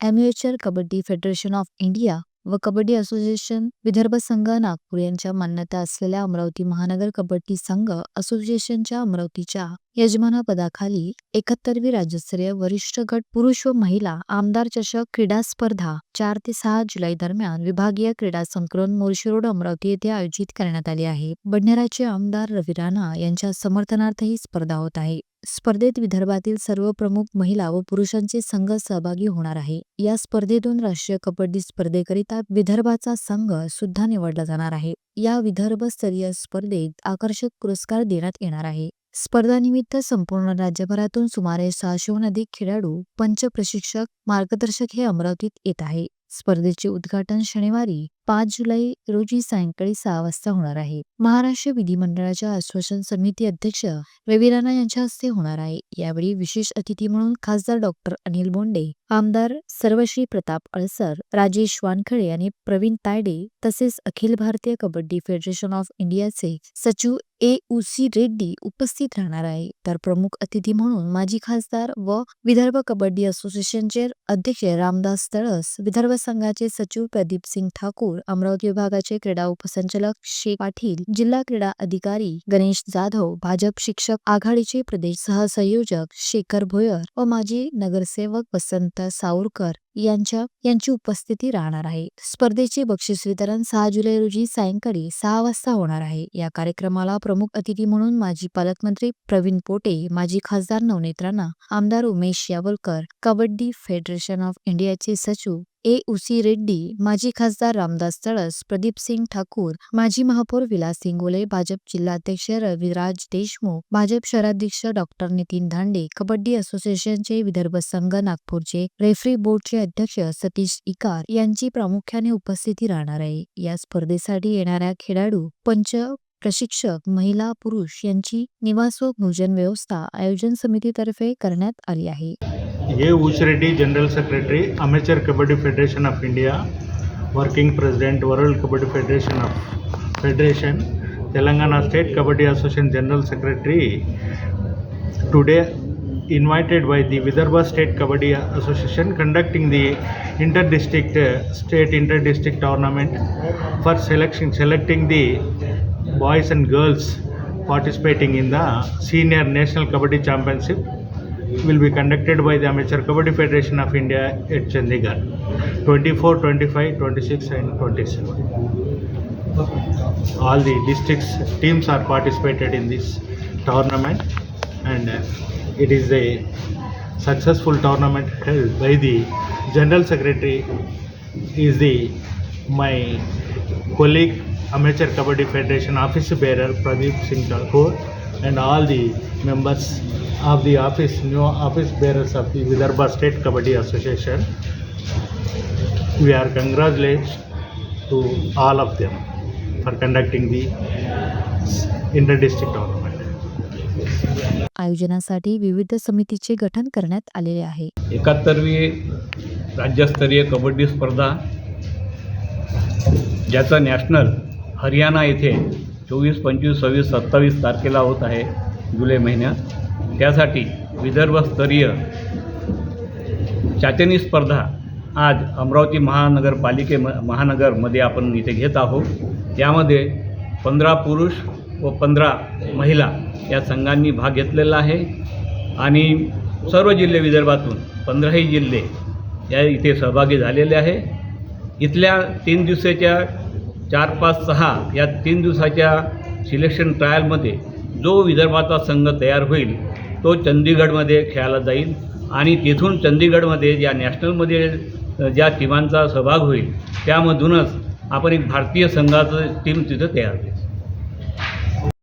Amateur kabaddi federation of India व kabaddi association Vidarbha संघ नागपूर यांच्या मान्यता असलेल्या अमरावती महानगर कबड्डी संघ असोसिएशनच्या अमरावतीच्या यजमानपदाखाली एकाहत्तरवी राज्यस्तरीय वरिष्ठ गट पुरुष व महिला आमदार चषक क्रीडा स्पर्धा चार ते सहा जुलै दरम्यान विभागीय क्रीडा संकुलन मोर्शी रोड अमरावती येथे आयोजित करण्यात आली आहे. बडनेराचे आमदार रवी राणा यांच्या समर्थनार्थ ही स्पर्धा होत आहे. स्पर्धेत विदर्भातील सर्व प्रमुख महिला व पुरुषांचे संघ सहभागी होणार आहे. या स्पर्धेतून राष्ट्रीय कबड्डी स्पर्धेकरिता विदर्भाचा संघ सुद्धा निवडला जाणार आहे. या विदर्भ स्तरीय स्पर्धेत आकर्षक पुरस्कार देण्यात येणार आहे. स्पर्धानिमित्त संपूर्ण राज्यभरातून सुमारे सहाशेहून अधिक खेळाडू पंच प्रशिक्षक मार्गदर्शक हे अमरावतीत येत आहे. स्पर्धेचे उद्घाटन शनिवारी पाच जुलै रोजी सायंकाळी सहा वाजता होणार आहे. महाराष्ट्र विधिमंडळाच्या आश्वासन समिती अध्यक्ष रवी राणा यांच्या हस्ते होणार आहे. यावेळी विशेष अतिथी म्हणून खासदार डॉक्टर अनिल बोंडे आमदार सर्वश्री प्रताप अळसर राजेश वानखळे आणि प्रवीण तायडे तसेच अखिल भारतीय कबड्डी फेडरेशन ऑफ इंडियाचे सचिव ए. उसी रेड्डी उपस्थित राहणार आहे. तर प्रमुख अतिथी म्हणून माजी खासदार व विदर्भ कबड्डी असोसिएशनचे अध्यक्ष रामदास तळस विदर्भ संघाचे सचिव प्रदीप सिंग ठाकूर अमरावती विभागाचे क्रीडा उपसंचालक शेख पाटील जिल्हा क्रीडा अधिकारी गणेश जाधव भाजप शिक्षक आघाडीचे प्रदेश सहसंयोजक शेखर भोयर व माजी नगरसेवक वसंत सावरकर. यांच्या यांची उपस्थिती राहणार आहे. स्पर्धेचे बक्षीस वितरण सहा जुलै रोजी सायंकाळी सहा वाजता होणार आहे. या कार्यक्रमाला प्रमुख अतिथी म्हणून माजी पालकमंत्री प्रवीण पोटे माजी खासदार नवनीत राणा आमदार उमेश यावलकर कबड्डी फेडरेशन ऑफ इंडियाचे सचिव ए. उसी रेड्डी माजी खासदार रामदास तळस प्रदीप सिंग ठाकूर माजी महापौर विलास सिंगोले भाजप जिल्हाध्यक्ष रविराज देशमुख भाजप शहराध्यक्ष डॉक्टर नितीन धांडे कबड्डी असोसिएशनचे विदर्भ संघ नागपूरचे रेफरी बोर्डचे अध्यक्ष सतीश इकार यांची प्रामुख्याने उपस्थिती राहणार आहे. या स्पर्धेसाठी येणाऱ्या खेळाडू पंच प्रशिक्षक महिला पुरुष यांची निवास व भोजन व्यवस्था आयोजन समितीतर्फे करण्यात आली आहे. A. Ushireddy general secretary amateur kabaddi federation of India working president world kabaddi federation of federation Telangana state kabaddi association general secretary today invited by the vidarbha state kabaddi association conducting the inter-district uh, state inter-district tournament for selection selecting the boys and girls participating in the senior national kabaddi championship will be conducted by the Amateur Kabaddi Federation of India at Chandigarh 24, 25, 26 and 27. All the districts teams are participated in this tournament and uh, it is a successful tournament held by the General Secretary is the my colleague Amateur Kabaddi Federation Office Bearer Pradeep Singh Thakur and all the members of the office, new office bearers of the Vidarbha State Kabaddi Association. We are congratulated to all of them for conducting the inter-district tournament. आयोजनासाठी विविध समितीचे गठन करण्यात आलेले आहे. एकाहत्तरवी राज्यस्तरीय कबड्डी स्पर्धा ज्याचं नॅशनल हरियाणा येथे चोवीस पंचवीस सव्वीस सत्तावीस तारखेला होत आहे जुलै महिन्यात. त्यासाठी विदर्भस्तरीय चाचणी स्पर्धा आज अमरावती महानगरपालिके म महानगरमध्ये आपण इथे घेत आहोत. त्यामध्ये पंधरा पुरुष व पंधरा महिला या संघांनी भाग घेतलेला आहे. आणि सर्व जिल्हे विदर्भातून पंधराही जिल्हे या इथे सहभागी झालेले आहे. इथल्या तीन दिवसाच्या चार पाच सहा या तीन दिवसाच्या सिलेक्शन ट्रायलमध्ये जो विदर्भाचा संघ तयार होईल तो चंदीगडमध्ये खेळायला जाईल. आणि तिथून चंदीगडमध्ये ज्या नॅशनलमध्ये ज्या टीमांचा सहभाग होईल त्यामधूनच आपण एक भारतीय संघाचं टीम तिथं तयार होईल.